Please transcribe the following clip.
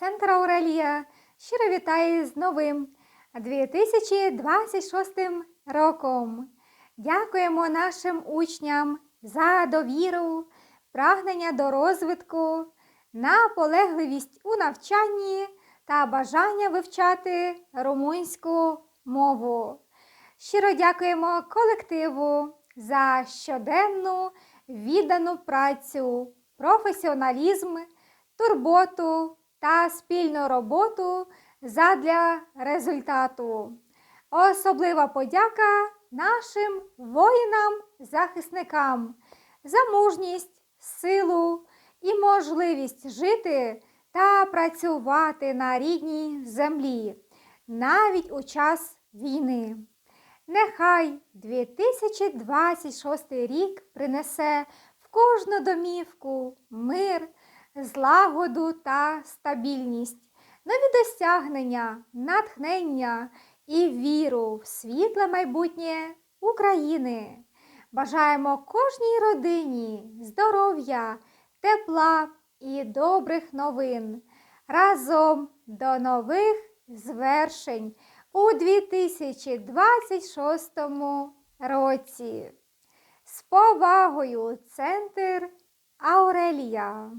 Центр Аурелія щиро вітає з новим 2026 роком. Дякуємо нашим учням за довіру, прагнення до розвитку, наполегливість у навчанні та бажання вивчати румунську мову. Щиро дякуємо колективу за щоденну віддану працю, професіоналізм, турботу та спільну роботу задля результату. Особлива подяка нашим воїнам-захисникам за мужність, силу і можливість жити та працювати на рідній землі навіть у час війни. Нехай 2026 рік принесе в кожну домівку мир, злагоду та стабільність, нові досягнення, натхнення і віру в світле майбутнє України. Бажаємо кожній родині здоров'я, тепла і добрих новин. Разом до нових звершень у 2026 році. З повагою, центр Аурелія.